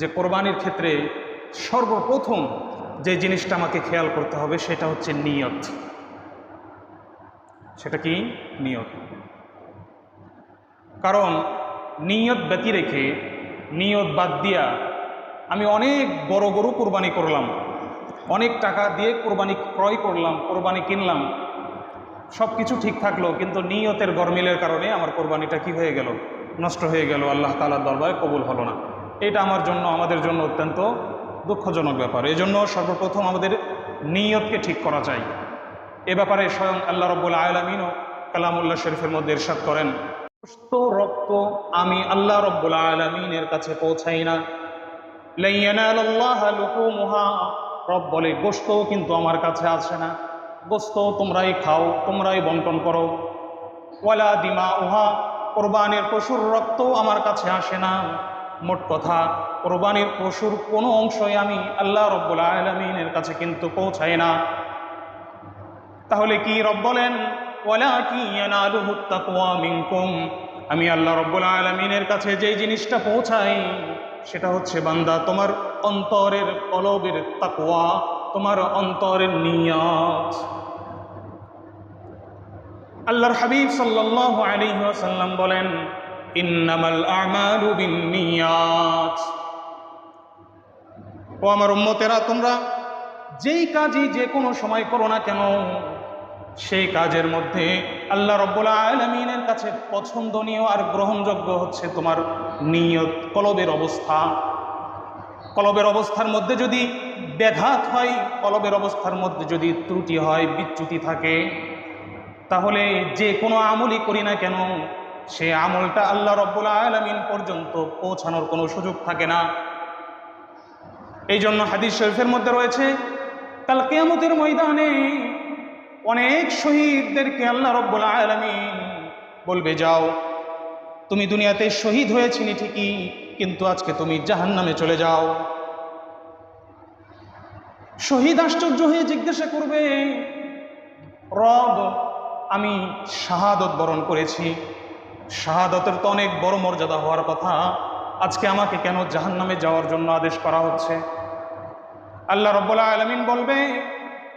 যে কোরবানির ক্ষেত্রে সর্বপ্রথম যে জিনিসটা আমাকে খেয়াল করতে হবে সেটা হচ্ছে নিয়ত। সেটা কি? নিয়ত। কারণ নিয়ত ব্যতি রেখে, নিয়ত বাদ দিয়া আমি অনেক বড় গরু কোরবানি করলাম, অনেক টাকা দিয়ে কোরবানি ক্রয় করলাম, কোরবানি কিনলাম সব কিছু ঠিক থাকল, কিন্তু নিয়তের গরমিলের কারণে আমার কোরবানিটা কি হয়ে গেল? নষ্ট হয়ে গেল। আল্লাহ তালার দরবারে কবুল হলো না। এটা আমার জন্য, আমাদের জন্য অত্যন্ত দুঃখজনক ব্যাপার। এই জন্য সর্বপ্রথম আমাদের নিয়তকে ঠিক করা চাই। এ ব্যাপারে স্বয়ং আল্লাহ রব্বুল আলমিনও কালামুল্লাহ শরীফের মধ্যে ইরশাদ করেন, সুস্থ রক্ত আমি আল্লাহ রব্বুল আলমিনের কাছে পৌঁছাই না। রব বলে গোস্ত কিন্তু আমার কাছে আসে না। গোস্ত তোমরাই খাও, তোমরাই বন্টন করো। ওয়ালা দিমা উহা কোরবানির পশুর রক্ত আমার কাছে আসে না। মোট কথা, কোরবানির পশুর কোনো অংশই আমি আল্লাহ রব্বুল আলমিনের কাছে কিন্তু পৌঁছাই না। তাহলে কি রব বলেন আমি আল্লাহ রব্বুল আলমিনের কাছে যেই জিনিসটা পৌঁছাই, সেটা হচ্ছে, বান্দা, তোমার অন্তরের কলবের তাকওয়া, তোমার অন্তরের নিয়াজ আল্লাহর হাবিব সাল্লাল্লাহু আলাইহি ওয়াসাল্লাম বলেন ইন্নামাল আমালু বিন্নিয়াত। ও আমার উম্মতেরা, তোমরা যেই কাজই যে কোনো সময় করো না কেন, সেই কাজের মধ্যে আল্লাহ রব্বুল আলমিনের কাছে পছন্দনীয় আর গ্রহণযোগ্য হচ্ছে তোমার নিয়ত, কলবের অবস্থা। কলবের অবস্থার মধ্যে যদি ব্যাঘাত হয়, কলবের অবস্থার মধ্যে যদি ত্রুটি হয়, বিচ্যুতি থাকে, তাহলে যে কোনো আমলই করি না কেন সে আমলটা আল্লাহ রব্বুল আলমিন পর্যন্ত পৌঁছানোর কোনো সুযোগ থাকে না। এই জন্য হাদিস শরীফের মধ্যে রয়েছে, কাল কেয়ামতের ময়দানে অনেক শহীদদেরকে আল্লাহ রব্বুল আলমিন বলবে, যাও, তুমি দুনিয়াতে শহীদ হয়েছিলি ঠিকই, কিন্তু আজকে তুমি জাহান নামে চলে যাও। শহীদ আশ্চর্য হয়ে জিজ্ঞাসা করবে, রব, আমি শাহাদত বরণ করেছি। শাহাদতের তো অনেক বড় মর্যাদা হওয়ার কথা। আজকে আমাকে কেন জাহান নামে যাওয়ার জন্য আদেশ করা হচ্ছে? আল্লাহ রব্বুল্লাহ আলমিন বলবে,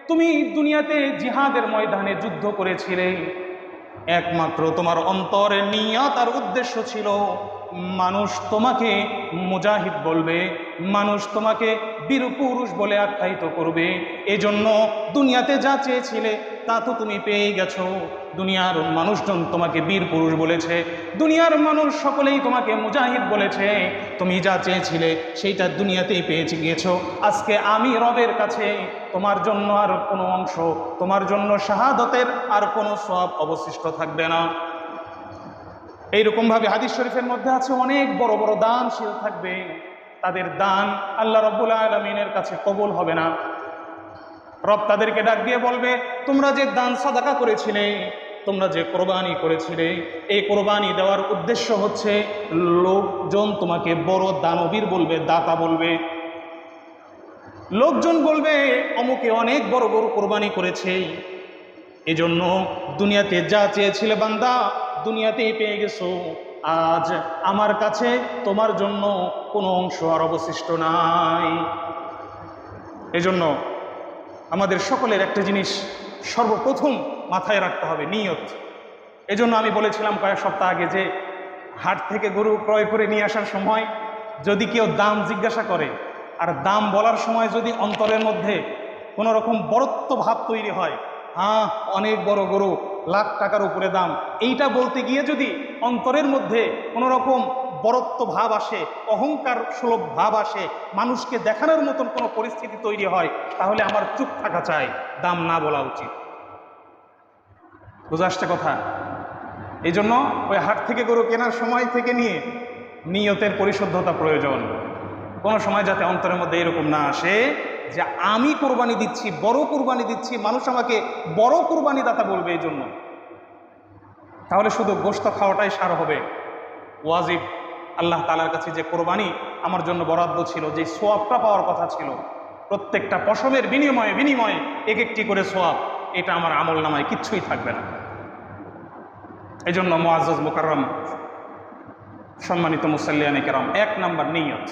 তুমি দুনিয়াতে জিহাদের ময়দানে যুদ্ধ করেছিলে। একমাত্র তোমার অন্তরের নিয়ত আর উদ্দেশ্য ছিল, মানুষ তোমাকে মুজাহিদ বলবে, মানুষ তোমাকে বীর পুরুষ বলে আখ্যায়িত করবে। এজন্য দুনিয়াতে যা চেয়েছিলে তা তো তুমি পেয়ে গেছো। দুনিয়ার মানুষজন তোমাকে বীর পুরুষ বলেছে। দুনিয়ার মানুষ সকলেই তোমাকে মুজাহিদ বলেছে। তুমি যা চেয়েছিলে সেইটা দুনিয়াতেই পেয়েছি গিয়েছো। আজকে আমি রবের কাছে তোমার জন্য আর কোনো অংশ, তোমার জন্য শাহাদতের আর কোনো সব অবশিষ্ট থাকবে না। এইরকমভাবে হাদিস শরীফের মধ্যে আছে অনেক বড় বড় দানশীল থাকবে। তাদের দান আল্লাহ রব্বুল আলমিনের কাছে কবল হবে না। রব তাদেরকে ডাক দিয়ে বলবে, তোমরা যে দান সাদাকা করেছিলে, তোমরা যে কোরবানি করেছিলে, এই কোরবানি দেওয়ার উদ্দেশ্য হচ্ছে লোকজন তোমাকে বড় দানবীর বলবে, দাতা বলবে। লোকজন বলবে, অমুকে অনেক বড় বড় কোরবানি করেছে। এজন্য দুনিয়াতে যা চেয়েছিলে বান্দা, দুনিয়াতেই পেয়ে গেছো। আজ আমার কাছে তোমার জন্য কোনো অংশ আর অবশিষ্ট নাই। এজন্য আমাদের সকলের একটা জিনিস সর্বপ্রথম মাথায় রাখতে হবে, নিয়ত। এজন্য আমি বলেছিলাম কয়েক সপ্তাহ আগে যে, হাট থেকে গরু ক্রয় করে নিয়ে আসার সময় যদি কেউ দাম জিজ্ঞাসা করে, আর দাম বলার সময় যদি অন্তরের মধ্যে কোনো রকম বরত্ব ভাব তৈরি হয় হ্যাঁ অনেক বড় গরু, লাখ টাকার উপরে দাম। এইটা বলতে গিয়ে যদি অন্তরের মধ্যে কোনো রকম বরত্ব ভাব আসে, অহংকার সুলভ ভাব আসে, মানুষকে দেখানোর মতন কোনো পরিস্থিতি তৈরি হয়, তাহলে আমার চুপ থাকা চাই, দাম না বলা উচিত। বুঝে আসছে কথা? এই জন্য ওই হাট থেকে গরু কেনার সময় থেকে নিয়ে নিয়তের পরিশুদ্ধতা প্রয়োজন। কোনো সময় যাতে অন্তরের মধ্যে এরকম না আসে যে আমি কোরবানি দিচ্ছি, বড় কোরবানি দিচ্ছি, মানুষ আমাকে বড় কোরবানি দাতা বলবে এই জন্য তাহলে শুধু গোস্ত খাওয়াটাই সার হবে। ওয়াজিব। আল্লাহ তালার কাছে যে কোরবানি আমার জন্য বরাদ্দ ছিল, যে সোয়াবটা পাওয়ার কথা ছিল, প্রত্যেকটা পশমের বিনিময়ে বিনিময়ে এক একটি করে সোয়াব, এটা আমার আমল নামায় কিচ্ছুই থাকবে না। এই জন্য মোয়াজ মোকাররম, সম্মানিত মুসাল্লিয়ানি কেরাম, এক নাম্বার নিয়ত।